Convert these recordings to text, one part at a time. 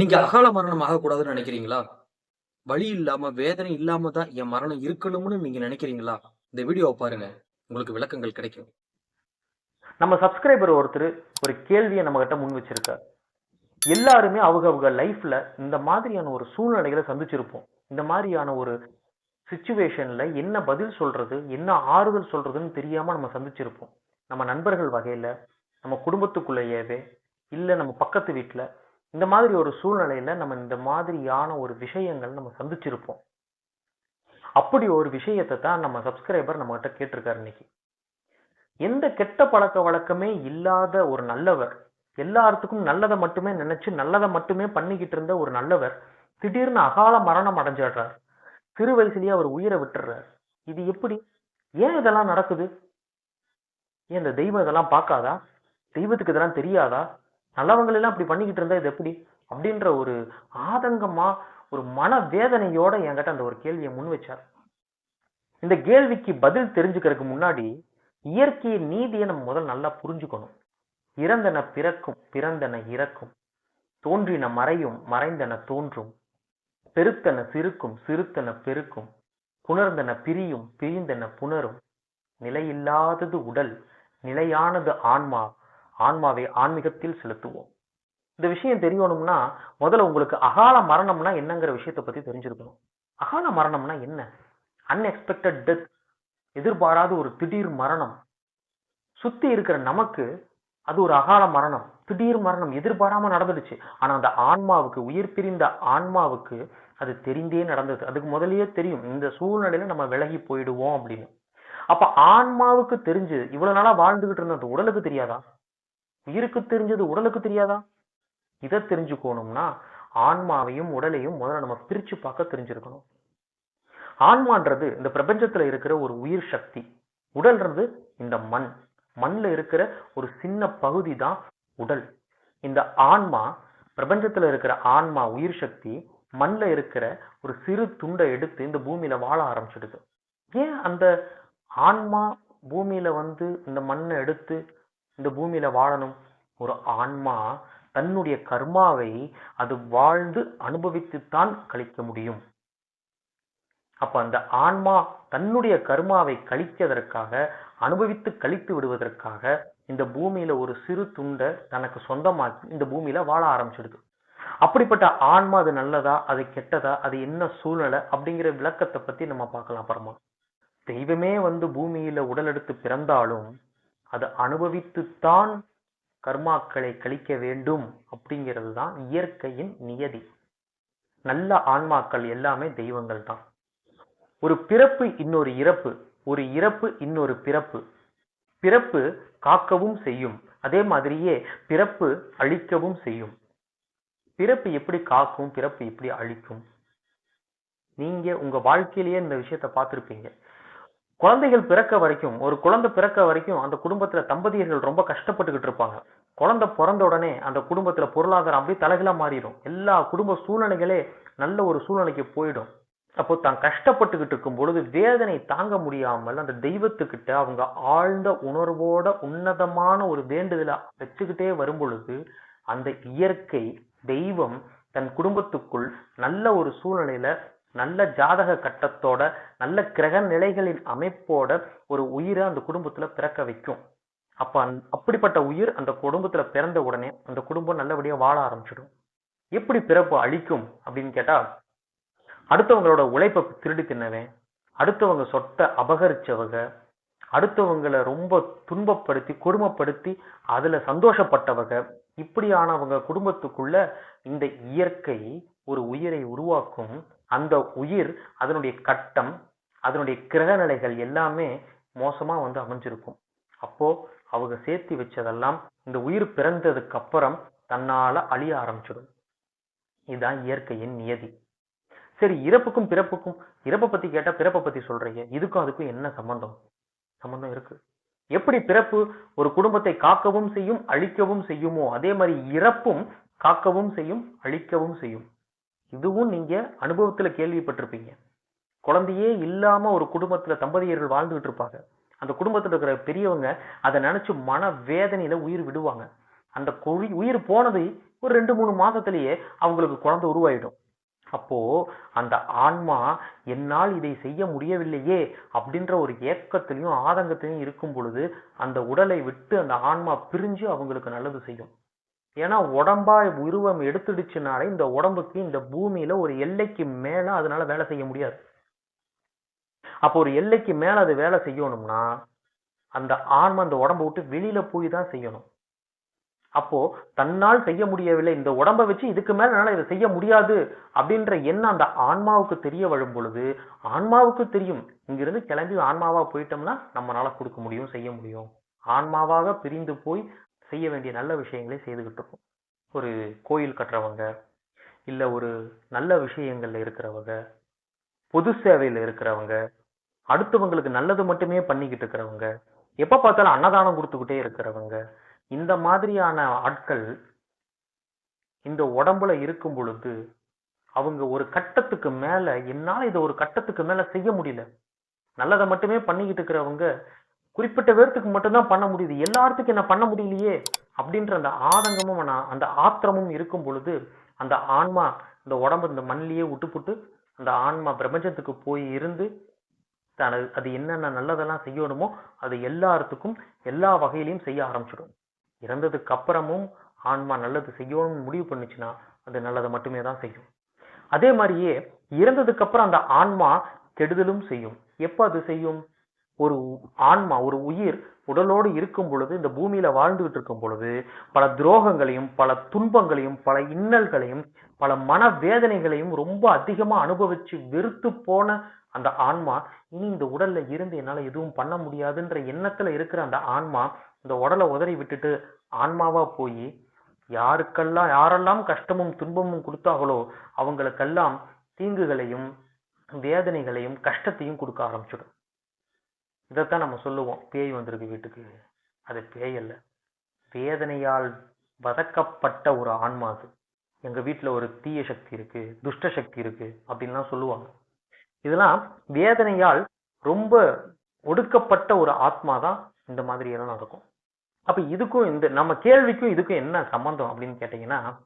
நீங்க அகால மரணம் ஆகக்கூடாதுன்னு நினைக்கிறீங்களா? வழி இல்லாம வேதனை இல்லாம தான் என் மரணம் இருக்கணும்னு நீங்க நினைக்கிறீங்களா? இந்த வீடியோவை பாருங்க. உங்களுக்கு விளக்கங்கள் கிடைக்கும். நம்ம சப்ஸ்கிரைபர் ஒருத்தர் ஒரு கேள்வியை நம்ம கிட்ட முன் வச்சிருக்கார். எல்லாருமே அவங்க அவங்க லைஃப்ல இந்த மாதிரியான ஒரு சூழ்நிலைகளை சந்திச்சிருப்போம். இந்த மாதிரியான ஒரு சுச்சுவேஷன்ல என்ன பதில் சொல்றது என்ன ஆறுதல் சொல்றதுன்னு தெரியாம நம்ம சந்திச்சிருப்போம். நம்ம நண்பர்கள் வகையில நம்ம குடும்பத்துக்குள்ளேயவே இல்லை நம்ம பக்கத்து வீட்டில் இந்த மாதிரி ஒரு சூழ்நிலையில நம்ம இந்த மாதிரியான ஒரு விஷயங்கள் நம்ம சந்திச்சிருப்போம். அப்படி ஒரு விஷயத்தை தான் நம்ம சப்ஸ்கிரைபர் நம்ம கிட்ட கேட்டிருக்காரு இன்னைக்கு. எந்த கெட்ட பழக்க வழக்கமே இல்லாத ஒரு நல்லவர் எல்லாத்துக்கும் நல்லதை மட்டுமே நினைச்சு நல்லதை மட்டுமே பண்ணிக்கிட்டு இருந்த ஒரு நல்லவர் திடீர்னு அகால மரணம் அடைஞ்சிடுறார். சிறு வயசுலயே அவர் உயிரை விட்டுறார் இது எப்படி? ஏன் இதெல்லாம் நடக்குது? ஏன் இந்த தெய்வம் இதெல்லாம் பார்க்காதா? தெய்வத்துக்கு இதெல்லாம் தெரியாதா? நல்லவங்க எல்லாம் அப்படி பண்ணிக்கிட்டு இருந்தா இது எப்படி? அப்படின்ற ஒரு ஆதங்கமா ஒரு மன வேதனையோட என்கிட்ட அந்த ஒரு கேள்வியை முன் வச்சார். இந்த கேள்விக்கு பதில் தெரிஞ்சுக்கிறதுக்கு முன்னாடி இயற்கையின் நீதியை நம்ம முதல் நல்லா புரிஞ்சுக்கணும். இறந்தன பிறக்கும் பிறந்தன இறக்கும். தோன்றின மறையும் மறைந்தன தோன்றும். பெருத்தன சிறுக்கும் சிறுத்தன பெருக்கும். புணர்ந்தன பிரியும் பிரிந்தன புணரும். நிலையில்லாதது உடல் நிலையானது ஆன்மா. ஆன்மாவை ஆன்மீகத்தில் செலுத்துவோம். இந்த விஷயம் தெரியணும்னா முதல்ல உங்களுக்கு அகால மரணம்னா என்னங்கிற விஷயத்தை பத்தி தெரிஞ்சிருக்கணும். அகால மரணம்னா என்ன? அன்எக்ஸ்பெக்டட் டெத் எதிர்பாராத ஒரு திடீர் மரணம். சுத்தி இருக்கிற நமக்கு அது ஒரு அகால மரணம். திடீர் மரணம் எதிர்பாராம நடந்துடுச்சு. ஆனா அந்த ஆன்மாவுக்கு உயிர் பிரிந்த ஆன்மாவுக்கு அது தெரிந்தே நடந்தது. அதுக்கு முதல்லயே தெரியும் இந்த சூழ்நிலையில நம்ம விலகி போயிடுவோம் அப்படின்னு. அப்ப ஆன்மாவுக்கு தெரிஞ்சு இவ்வளவு நாளா வாழ்ந்துகிட்டு இருந்த அந்த உடலுக்கு தெரியாதா? உயிருக்கு தெரிஞ்சது உடலுக்கு தெரியாதா? இதை தெரிஞ்சுக்கணும்னா ஆன்மாவையும் உடலையும் முதல்ல நம்ம பிரிச்சு பார்க்க தெரிஞ்சிருக்கணும். ஆன்மான்றது இந்த பிரபஞ்சத்துல இருக்கிற ஒரு உயிர் சக்தி. உடல்ன்றது இந்த மண். மண்ல இருக்கிற ஒரு சின்ன பகுதி தான் உடல். இந்த ஆன்மா பிரபஞ்சத்துல இருக்கிற ஆன்மா உயிர் சக்தி மண்ல இருக்கிற ஒரு சிறு துண்டை எடுத்து இந்த பூமியில வாழ ஆரம்பிச்சிடுது. ஏன் அந்த ஆன்மா பூமியில வந்து இந்த மண்ணை எடுத்து இந்த பூமியில வாழணும். ஒரு ஆன்மா தன்னுடைய கர்மாவை அது வாழ்ந்து அனுபவித்துத்தான் கழிக்க முடியும். அப்ப அந்த ஆன்மா தன்னுடைய கர்மாவை கழிச்சதற்காக அனுபவித்து கழித்து விடுவதற்காக இந்த பூமியில ஒரு சிறு துண்டை தனக்கு சொந்தமாக்கி இந்த பூமியில வாழ ஆரம்பிச்சிடுது. அப்படிப்பட்ட ஆன்மா அது நல்லதா அது கெட்டதா அது என்ன சூழ்நிலை அப்படிங்கிற விளக்கத்தை பத்தி நம்ம பார்க்கலாம் அப்புறமா. தெய்வமே வந்து பூமியில உடல் எடுத்து பிறந்தாலும் அதை அனுபவித்துத்தான் கர்மாக்களை கழிக்க வேண்டும் அப்படிங்கிறது தான் இயற்கையின் நியதி. நல்ல ஆன்மாக்கள் எல்லாமே தெய்வங்கள் தான் ஒரு பிறப்பு இன்னொரு இறப்பு ஒரு இறப்பு இன்னொரு பிறப்பு. பிறப்பு காக்கவும் செய்யும் அதே மாதிரியே பிறப்பு அழிக்கவும் செய்யும். பிறப்பு எப்படி காக்கும் பிறப்பு எப்படி அழிக்கும்? நீங்க உங்க வாழ்க்கையிலேயே இந்த விஷயத்த பார்த்திருப்பீங்க. குழந்தைகள் பிறக்க வரைக்கும் ஒரு குழந்தை பிறக்க வரைக்கும் அந்த குடும்பத்துல தம்பதியர்கள் ரொம்ப கஷ்டப்பட்டுக்கிட்டு இருப்பாங்க. குழந்தை பிறந்த உடனே அந்த குடும்பத்துல பொருளாதாரம் அப்படியே தலைகளா மாறிடும். எல்லா குடும்ப சூழ்நிலைகளே நல்ல ஒரு சூழ்நிலைக்கு போயிடும். அப்போ தான் கஷ்டப்பட்டுக்கிட்டு இருக்கும் பொழுது வேதனை தாங்க முடியாமல் அந்த தெய்வத்துக்கிட்ட அவங்க ஆழ்ந்த உணர்வோட உன்னதமான ஒரு வேண்டுதலை வச்சுக்கிட்டே வரும் பொழுது அந்த இயற்கை தெய்வம் தன் குடும்பத்துக்குள் நல்ல ஒரு சூழ்நிலையில நல்ல ஜாதக கட்டத்தோட நல்ல கிரக நிலைகளின் அமைப்போட ஒரு உயிரை அந்த குடும்பத்துல பிறக்க வைக்கும். அப்ப அந் அப்படிப்பட்ட உயிர் அந்த குடும்பத்துல பிறந்த உடனே அந்த குடும்பம் நல்லபடியா வாழ ஆரம்பிச்சிடும். எப்படி பிறப்பு அழிக்கும் அப்படின்னு கேட்டா அடுத்தவங்களோட உழைப்பை திருடி தின்னவன் அடுத்தவங்க சொத்தை அபகரிச்சவங்க அடுத்தவங்களை ரொம்ப துன்பப்படுத்தி கொடுமைப்படுத்தி அதுல சந்தோஷப்பட்டவங்க இப்படியானவங்க குடும்பத்துக்குள்ள இந்த இயற்கை ஒரு உயிரை உருவாக்கும் அந்த உயிர் அதனுடைய கட்டம் அதனுடைய கிரக நிலைகள் எல்லாமே மோசமா வந்து அமைஞ்சிருக்கும். அப்போ அவங்க சேர்த்து வச்சதெல்லாம் இந்த உயிர் பிறந்ததுக்கு அப்புறம் தன்னால அழிய ஆரம்பிச்சிடும். இதுதான் இயற்கையின் நியதி. சரி இறப்புக்கும் பிறப்புக்கும் இறப்பை பத்தி கேட்டா பிறப்பை பத்தி சொல்றீங்க. இதுக்கும் அதுக்கும் என்ன சம்பந்தம்? சம்பந்தம் இருக்கு. எப்படி பிறப்பு ஒரு குடும்பத்தை காக்கவும் செய்யும் அழிக்கவும் செய்யுமோ அதே மாதிரி இறப்பும் காக்கவும் செய்யும் அழிக்கவும் செய்யும். இதுவும் நீங்க அனுபவத்துல கேள்விப்பட்டிருப்பீங்க. குழந்தையே இல்லாம ஒரு குடும்பத்துல தம்பதியர்கள் வாழ்ந்துகிட்டு இருப்பாங்க அந்த குடும்பத்துல இருக்கிற பெரியவங்க அதை நினைச்சு மன வேதனையில உயிர் விடுவாங்க. அந்த கொழி உயிர் போனது ஒரு ரெண்டு மூணு மாசத்திலேயே அவங்களுக்கு குழந்தை உருவாயிடும். அப்போ அந்த ஆன்மா என்னால் இதை செய்ய முடியவில்லையே அப்படின்ற ஒரு ஏக்கத்திலையும் ஆதங்கத்திலையும் இருக்கும் பொழுது அந்த உடலை விட்டு அந்த ஆன்மா பிரிஞ்சு அவங்களுக்கு நல்லது செய்யும். ஏன்னா உடம்பா உருவம் எடுத்துடுச்சுனாலே இந்த உடம்புக்கு இந்த பூமியில ஒரு எல்லைக்கு மேல அதனால வேலை செய்ய முடியாது. அப்போ ஒரு எல்லைக்கு மேல அது வேலை செய்யணும்னா அந்த ஆன்மா அந்த உடம்பை விட்டு வெளியில போய் தான் செய்யணும். அப்போ தன்னால் செய்ய முடியவில்லை இந்த உடம்பை வச்சு இதுக்கு மேல என்னால இதை செய்ய முடியாது அப்படின்ற எண்ணம் அந்த ஆன்மாவுக்கு தெரிய வரும் பொழுது ஆன்மாவுக்கு தெரியும். இங்கிருந்து கிளம்பி ஆன்மாவா போயிட்டோம்னா நம்மளால கொடுக்க முடியும் செய்ய முடியும். ஆன்மாவாக பிரிந்து போய் செய்ய வேண்டிய நல்ல விஷயங்களை செய்துகிட்டு இருக்கோம். ஒரு கோயில் கட்டுறவங்க இல்ல ஒரு நல்ல விஷயங்கள்ல இருக்கிறவங்க பொது சேவையில இருக்கிறவங்க அடுத்தவங்களுக்கு நல்லது மட்டுமே பண்ணிக்கிட்டு இருக்கிறவங்க எப்ப பார்த்தாலும் அன்னதானம் கொடுத்துக்கிட்டே இருக்கிறவங்க இந்த மாதிரியான ஆட்கள் இந்த உடம்புல இருக்கும் பொழுது அவங்க ஒரு கட்டத்துக்கு மேல என்னால இதை ஒரு கட்டத்துக்கு மேல செய்ய முடியல. நல்லதை மட்டுமே பண்ணிக்கிட்டு இருக்கிறவங்க குறிப்பிட்ட பேர்த்துக்கு மட்டும்தான் பண்ண முடியுது. எல்லாத்துக்கும் என்ன பண்ண முடியலையே? அப்படின்ற அந்த ஆதங்கமும் அந்த ஆத்திரமும் இருக்கும் பொழுது அந்த ஆன்மா இந்த உடம்பு இந்த மண்ணிலேயே விட்டுப்புட்டு அந்த ஆன்மா பிரபஞ்சத்துக்கு போய் இருந்து தனது அது என்னென்ன நல்லதெல்லாம் செய்யணுமோ அது எல்லாத்துக்கும் எல்லா வகையிலையும் செய்ய ஆரம்பிச்சிடும். இறந்ததுக்கு அப்புறமும் ஆன்மா நல்லது செய்யணும்னு முடிவு பண்ணுச்சுன்னா அது நல்லதை மட்டுமே தான் செய்யும். அதே மாதிரியே இறந்ததுக்கு அப்புறம் அந்த ஆன்மா கெடுதலும் செய்யும். எப்போ அது செய்யும்? ஒரு ஆன்மா ஒரு உயிர் உடலோடு இருக்கும் பொழுது இந்த பூமியில வாழ்ந்துகிட்டு இருக்கும் பொழுது பல துரோகங்களையும் பல துன்பங்களையும் பல இன்னல்களையும் பல மன வேதனைகளையும் ரொம்ப அதிகமா அனுபவிச்சு வெறுத்து போன அந்த ஆன்மா இனி இந்த உடல்ல இருந்து என்னால எதுவும் பண்ண முடியாதுன்ற எண்ணத்துல இருக்கிற அந்த ஆன்மா இந்த உடலை உதறி விட்டுட்டு ஆன்மாவா போய் யாருக்கெல்லாம் யாரெல்லாம் கஷ்டமும் துன்பமும் கொடுத்தாங்களோ அவங்களுக்கெல்லாம் தீங்குகளையும் வேதனைகளையும் கஷ்டத்தையும் கொடுக்க ஆரம்பிச்சிடும். இதைத்தான் நம்ம சொல்லுவோம். பேய் வந்திருக்கு வீட்டுக்கு. அது பேய் அல்ல. வேதனையால் வதக்கப்பட்ட ஒரு ஆன்மா அது. எங்க வீட்டுல ஒரு தீய சக்தி இருக்கு துஷ்ட சக்தி இருக்கு அப்படின்லாம் சொல்லுவாங்க. இதெல்லாம் வேதனையால் ரொம்ப ஒடுக்கப்பட்ட ஒரு ஆத்மா தான் இந்த மாதிரி எல்லாம் நடக்கும். அப்ப இதுக்கும் இந்த நம்ம கேள்விக்கும் இதுக்கும் என்ன சம்பந்தம் அப்படின்னு கேட்டீங்கன்னா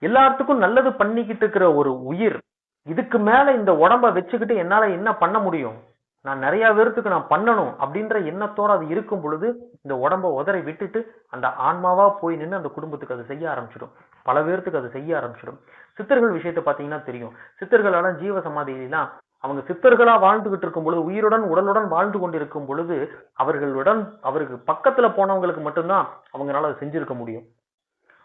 எல்லாத்துக்கும் நல்லது பண்ணிக்கிட்டு இருக்கிற ஒரு உயிர் இதுக்கு மேல இந்த உடம்ப வச்சுக்கிட்டு என்னால என்ன பண்ண முடியும்? நான் நிறைய பேர்த்துக்கு நான் பண்ணணும் அப்படின்ற எண்ணத்தோட அது இருக்கும் பொழுது இந்த உடம்ப உதறி விட்டுட்டு அந்த ஆன்மாவா போய் நின்று அந்த குடும்பத்துக்கு அது செய்ய ஆரம்பிச்சிடும். பல பேர்த்துக்கு அது செய்ய ஆரம்பிச்சிடும். சித்தர்கள் விஷயத்தை பார்த்தீங்கன்னா தெரியும். சித்தர்களெல்லாம் ஜீவ சமாதியிலாம் அவங்க சித்தர்களா வாழ்ந்துகிட்டு இருக்கும் பொழுது உயிருடன் உடலுடன் வாழ்ந்து கொண்டிருக்கும் பொழுது அவர்களுடன் அவருக்கு பக்கத்துல போனவங்களுக்கு மட்டும்தான் அவங்களால அதை செஞ்சிருக்க முடியும்.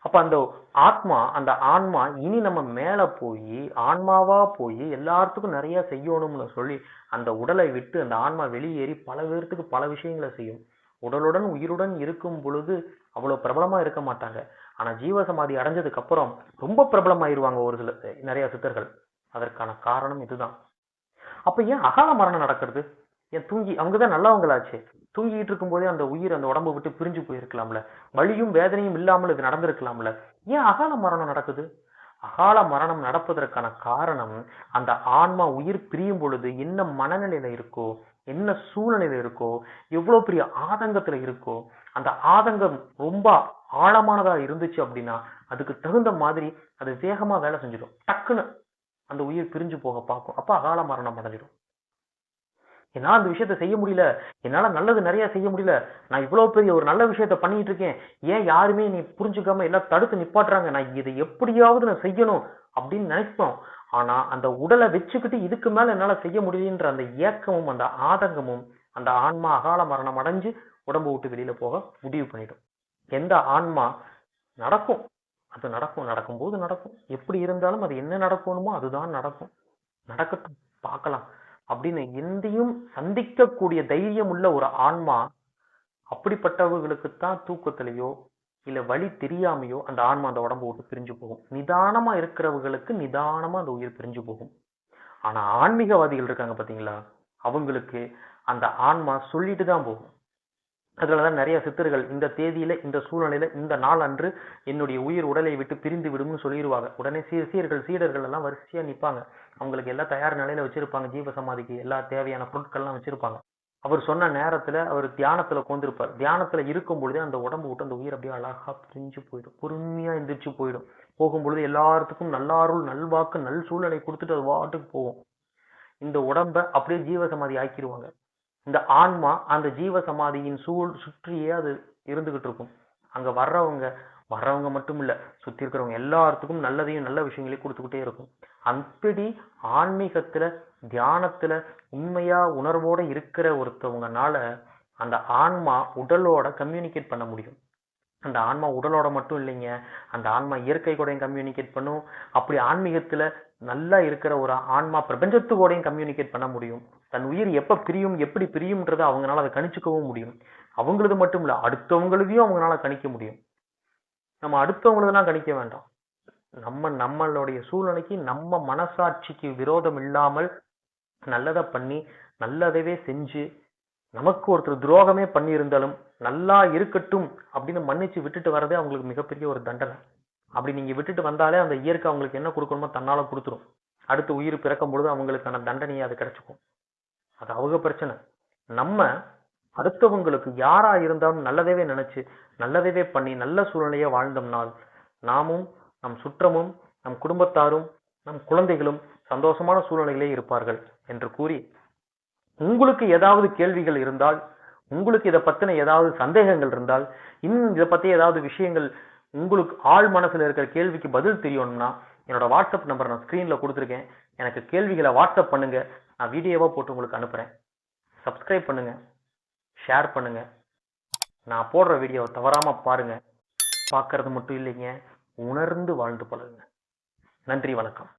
அப்ப அந்த ஆத்மா அந்த ஆன்மா இனி நம்ம மேல போய் ஆன்மாவா போய் எல்லாத்துக்கும் நிறைய செய்யணும்னு சொல்லி அந்த உடலை விட்டு அந்த ஆன்மா வெளியேறி பல பேர்த்துக்கு பல விஷயங்களை செய்யும். உடலுடன் உயிருடன் இருக்கும் பொழுது அவ்வளவு பிரபலமா இருக்க மாட்டாங்க. ஆனா ஜீவசமாதி அடைஞ்சதுக்கு அப்புறம் ரொம்ப பிரபலமாயிருவாங்க ஒரு சில நிறைய சித்தர்கள். அதற்கான காரணம் இதுதான். அப்ப ஏன் அகால மரணம் நடக்கிறது? ஏன் தூங்கி அங்கதான் நல்லவங்களாச்சு. தூங்கிட்டு இருக்கும்போதே அந்த உயிர் அந்த உடம்பை விட்டு பிரிஞ்சு போயிருக்கலாம்ல. வலியும் வேதனையும் இல்லாமல் இது நடந்திருக்கலாம்ல. ஏன் அகால மரணம் நடக்குது? அகால மரணம் நடப்பதற்கான காரணம் அந்த ஆன்மா உயிர் பிரியும் பொழுது என்ன மனநிலையில இருக்கோ என்ன சூழ்நிலையில இருக்கோ எவ்வளவு பெரிய ஆதங்கத்துல இருக்கோ அந்த ஆதங்கம் ரொம்ப ஆழமானதா இருந்துச்சு அப்படின்னா அதுக்கு தகுந்த மாதிரி அது வேகமா வேலை செஞ்சிடும். டக்குன்னு அந்த உயிர் பிரிஞ்சு போக பார்க்கும். அப்ப அகால மரணம் அடைஞ்சிடும். என்னால் அந்த விஷயத்த செய்ய முடியல. என்னால நல்லது நிறைய செய்ய முடியல. நான் இவ்வளவு பெரிய ஒரு நல்ல விஷயத்த பண்ணிட்டு இருக்கேன். ஏன் யாருமே நீ புரிஞ்சுக்காம எல்லாம் தடுத்து நிப்பாட்டுறாங்க? நான் இதை எப்படியாவது நான் செய்யணும் அப்படின்னு நினைப்போம். ஆனா அந்த உடலை வச்சுக்கிட்டு இதுக்கு மேல என்னால செய்ய முடியலன்ற அந்த ஏக்கமும் அந்த ஆதங்கமும் அந்த ஆன்மா அகால மரணம் அடைஞ்சு உடம்பு விட்டு வெளியில போக முடிவு பண்ணிடும். எந்த ஆன்மா நடக்கும்? அது நடக்கும். நடக்கும்போது நடக்கும். எப்படி இருந்தாலும் அது என்ன நடக்கணுமோ அதுதான் நடக்கும். நடக்கட்டும். பார்க்கலாம். அப்படின்னு எந்தையும் சந்திக்கக்கூடிய தைரியம் உள்ள ஒரு ஆன்மா அப்படிப்பட்டவர்களுக்குத்தான் தூக்கத்திலேயோ இல்ல வழி தெரியாமையோ அந்த ஆன்மா அந்த உடம்பு விட்டு பிரிஞ்சு போகும். நிதானமா இருக்கிறவர்களுக்கு நிதானமா அந்த உயிர் பிரிஞ்சு போகும். ஆனா ஆன்மீகவாதிகள் இருக்காங்க பாத்தீங்களா? அவங்களுக்கு அந்த ஆன்மா சொல்லிட்டு தான் போகும். அதுலதான் நிறைய சித்தர்கள் இந்த தேதியில இந்த சூழ்நிலையில இந்த நாள் அன்று என்னுடைய உயிர் உடலை விட்டு பிரிந்து விடும்னு சொல்லிடுவாங்க. உடனே சீர் சீர்கள் சீடர்கள் எல்லாம் வரிசையா நிப்பாங்க. அவங்களுக்கு எல்லாம் தயார் நிலையில வச்சிருப்பாங்க. ஜீவ சமாதிக்கு எல்லா தேவையான பொருட்கள்லாம் வச்சிருப்பாங்க. அவர் சொன்ன நேரத்துல அவர் தியானத்துல கொண்டிருப்பார் தியானத்துல இருக்கும் பொழுதே அந்த உடம்பு விட்டு அந்த உயிர் அப்படியே அழகா பிரிஞ்சு போயிடும். பொறுமையா எந்திரிச்சு போயிடும். போகும்பொழுது எல்லாத்துக்கும் நல்லாருள் நல்வாக்கு நல் சூழ்நிலை கொடுத்துட்டு அது வாட்டுக்கு போகும். இந்த உடம்ப அப்படியே ஜீவ சமாதி ஆக்கிடுவாங்க இந்த ஆன்மா அந்த ஜீவ சமாதியின் சூழ் சுற்றியே அது இருந்துகிட்டு இருக்கும் அங்க வர்றவங்க வர்றவங்க மட்டும் இல்ல சுத்தி இருக்கிறவங்க எல்லாத்துக்கும் நல்லதையும் நல்ல விஷயங்களையும் கொடுத்துக்கிட்டே இருக்கும். அப்படி ஆன்மீகத்துல தியானத்துல உண்மையா உணர்வோட இருக்கிற ஒருத்தவங்கனால அந்த ஆன்மா உடலோட கம்யூனிகேட் பண்ண முடியும். அந்த ஆன்மா உடலோட மட்டும் இல்லைங்க அந்த ஆன்மா இயற்கை கூடயும் கம்யூனிகேட் பண்ணும். அப்படி ஆன்மீகத்துல நல்லா இருக்கிற ஒரு ஆன்மா பிரபஞ்சத்து கூடயும் கம்யூனிகேட் பண்ண முடியும். தன் உயிர் எப்ப பிரியும் எப்படி பிரியும்ன்றதை அவங்களால அதை கணிச்சுக்கவும் முடியும். அவங்களது மட்டும் இல்ல அடுத்தவங்களதையும் அவங்களால கணிக்க முடியும். நம்ம அடுத்தவங்களதெல்லாம் கணிக்க வேண்டாம். நம்ம நம்மளுடைய சூழ்நிலைக்கு நம்ம மனசாட்சிக்கு விரோதம் இல்லாமல் நல்லதை பண்ணி நல்லதவே செஞ்சு நமக்கு ஒருத்தர் துரோகமே பண்ணியிருந்தாலும் நல்லா இருக்கட்டும் அப்படின்னு மன்னிச்சு விட்டுட்டு வரதே அவங்களுக்கு மிகப்பெரிய ஒரு தண்டனை. அப்படி நீங்க விட்டுட்டு வந்தாலே அந்த இயற்கை அவங்களுக்கு என்ன கொடுக்கணுமோ தன்னால கொடுத்துரும். அடுத்து உயிர் பிறக்கும் பொழுது அவங்களுக்கான தண்டனையை அது கிடைச்சுக்கும். அது அவங்க பிரச்சனை. நம்ம அடுத்தவங்களுக்கு யாரா இருந்தாலும் நல்லதவே நினைச்சு நல்லதவே பண்ணி நல்ல சூழ்நிலையை வாழ்ந்தோம்னால் நாமும் நம் சுற்றமும் நம் குடும்பத்தாரும் நம் குழந்தைகளும் சந்தோஷமான சூழ்நிலையிலே இருப்பார்கள் என்று கூறி உங்களுக்கு ஏதாவது கேள்விகள் இருந்தால் உங்களுக்கு இதை பத்தின ஏதாவது சந்தேகங்கள் இருந்தால் இன்னும் இதை பத்தி ஏதாவது விஷயங்கள் உங்களுக்கு ஆழ் மனசுல இருக்கிற கேள்விக்கு பதில் தெரியணும்னா என்னோட வாட்ஸ்அப் நம்பர் நான் ஸ்கிரீன்ல கொடுத்துருக்கேன். எனக்கு கேள்விகளை வாட்ஸ்அப் பண்ணுங்க. நான் வீடியோவாக போட்டு உங்களுக்கு அனுப்புகிறேன் சப்ஸ்கிரைப் பண்ணுங்கள் ஷேர் பண்ணுங்கள் நான் போடுற வீடியோவை தவறாமல் பாருங்கள் பார்க்கறது மட்டும் இல்லைங்க. உணர்ந்து வாழ்ந்து பழகுங்க. நன்றி வணக்கம்.